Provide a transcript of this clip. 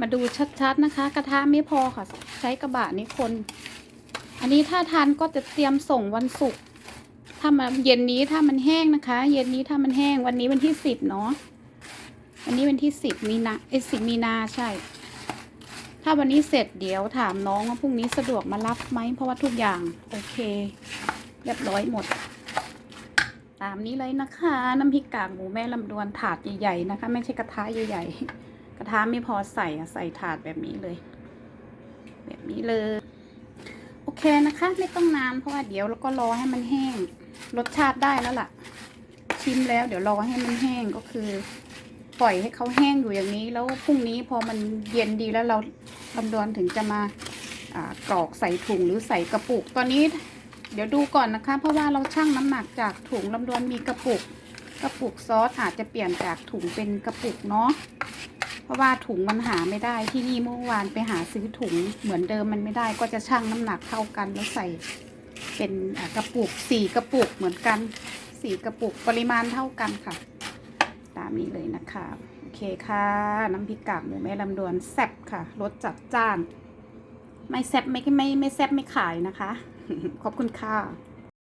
มาดูชัดๆนะคะ กระทะไม่พอค่ะ ใช้กระบะนี้คน อันนี้ถ้าทานก็จะเตรียมส่งวันศุกร์ถ้ามาเย็นนี้ถ้ามันแห้งนะคะ เย็นนี้ถ้ามันแห้งวันนี้วันที่สิบเนาะวันนี้วันที่สิบมีนาเอ้สิบมีนาใช่ ถ้าวันนี้เสร็จเดี๋ยวถามน้องว่าพรุ่งนี้สะดวกมารับไหมเพราะว่าทุกอย่างโอเค เรียบร้อยหมด ตามนี้เลยนะคะ น้ำพริกกากหมูแม่ลำดวนถาดใหญ่ๆนะคะ ไม่ใช่กระทะใหญ่ๆ กระทะไม่พอใส่ใส่ถาดแบบนี้เลย แบบนี้เลย โอเคนะคะ ไม่ต้องนานเพราะว่าเดี๋ยวเราก็รอให้มันแห้ง รสชาติได้แล้วล่ะ ชิมแล้ว เดี๋ยวรอให้มันแห้งก็คือ ปล่อยให้เขาแห้งอยู่อย่างนี้ แล้วพรุ่งนี้พอมันเย็นดีแล้วเราลำดวนถึงจะมากรอกใส่ถุงหรือใส่กระปุก ตอนนี้เดี๋ยวดูก่อนนะคะ เพราะว่าเราชั่งน้ำหนักจากถุงลำดวนมีกระปุก กระปุกซอสอาจจะเปลี่ยนจากถุงเป็นกระปุกเนาะ เพราะว่าถุงมันหาไม่ได้ที่นี่เมื่อวานไปหาซื้อถุงเหมือนเดิมมันไม่ได้ก็จะชั่งน้ำหนักเท่ากันแล้วใส่เป็นกระปุกสี่กระปุกเหมือนกันสี่กระปุกปริมาณเท่ากันค่ะ ตามนี้เลยนะคะโอเคค่ะ น้ำพริกกากหมูแม่ลำดวนแซ่บค่ะรสจัดจ้าน ไม่แซ่บไม่ไม่ไม่แซ่บไม่ขายนะคะ ขอบคุณค่ะ